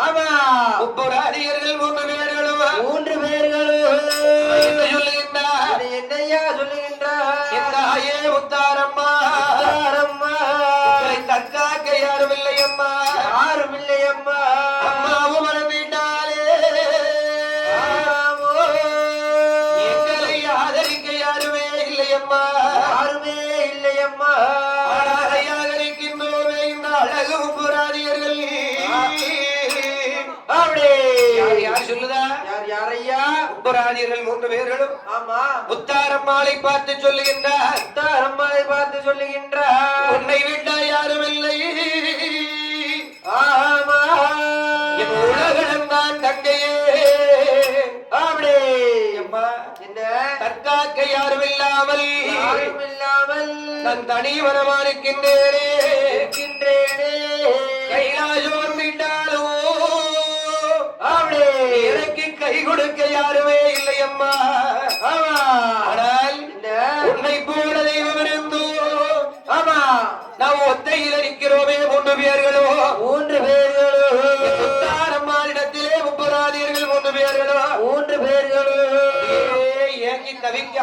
ஆமா. முப்பராதியர்கள் மூன்று பேர்களும். மூன்று பேர்களும். சொல்லுகின்றார் என்னையா சொல்லுகின்றார் இந்த ஆயே முத்தாரம்மா தாரம்மா உங்களை தற்காக்க யாரும் இல்லை அம்மா யாரும் இல்லையம்மா அம்மாவும் மறந்துவிட்டாலே ஆமோ. எங்களை ஆதரிக்க யாருமே இல்லையம்மா. இந்த அழகு முப்பராதியர்கள் அப்படி யார் யார் சொல்லுதா? யார் யாரையா? முப்பராதியர்கள் மூன்று பேர்களும். ஆமா. முத்தாரம்மாளை பார்த்து சொல்லுகின்றார். பார்த்து சொல்லுகின்றார். உன்னை விட்டா யாரும் இல்லை ஆமா. என் உலகம் தான் தங்கையே. அப்படி அம்மா என்ன? தற்காக்க யாரும் இல்லாமல் யாரும் இல்லாமல் நான் தனி வரமானிருக்கின்றேனே கை கொடுக்க யாருமே இல்லை அம்மா ஆனால் உன்னை போல தெய்வம் இருந்தோ ஆமா. நாம் ஒத்தையில் இருக்கிறோமே மூன்று பேர்களோ. மூன்று பேர்களும் முத்தாரம்மானிடத்திலே முப்பராதியர்கள் மூன்று பேர்களோ. மூன்று பேர்களும் ஏய், ஏங்கி தவிக்க.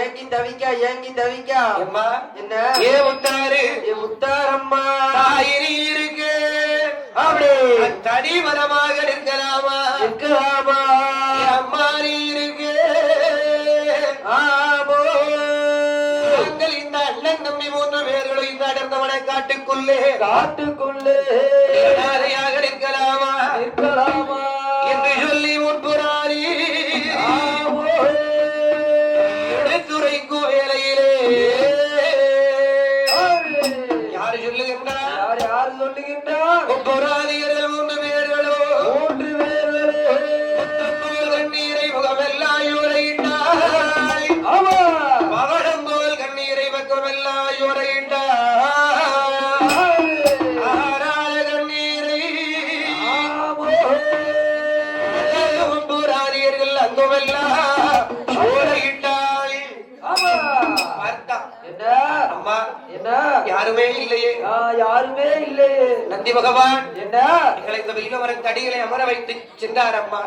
ஏங்கி தவிக்க ஏங்கி தவிக்க. அம்மா என்ன? ஏ முத்தாரு ஏ முத்தாரம்மா. தாயிரி இருக்கு. அப்படி. தனி மரமாக அடர்ந்தவனை காட்டுக்குள்ளே. காட்டுக்குள்ளே. நிற்கலாமா? இருக்கலாமா என்று சொல்லி முன்புறாரி எடுத்துரைக்கும் வேலையிலே யாரு? சொல்லுகின்றார் யார் யார் சொல்லுகின்றார் முன்புறாதியர்கள் மூன்று பேர்களோ? மூன்று முத்தப்போல் கண்ணீரை முகமெல்லாம் உரையிட்டாய். ஆமா. பவழம்போல் கண்ணீரை பக்கமெல்லாம் உரையிட்டாய். அங்குமெல்லாம் பார்த்தா? என்ன? அம்மா என்ன? யாருமே இல்லையே. யாருமே இல்லை நந்தி பகவான் என்ன? எங்களை இந்த வெயில வர தடிகளை அமர வைத்து சென்றார் அம்மா.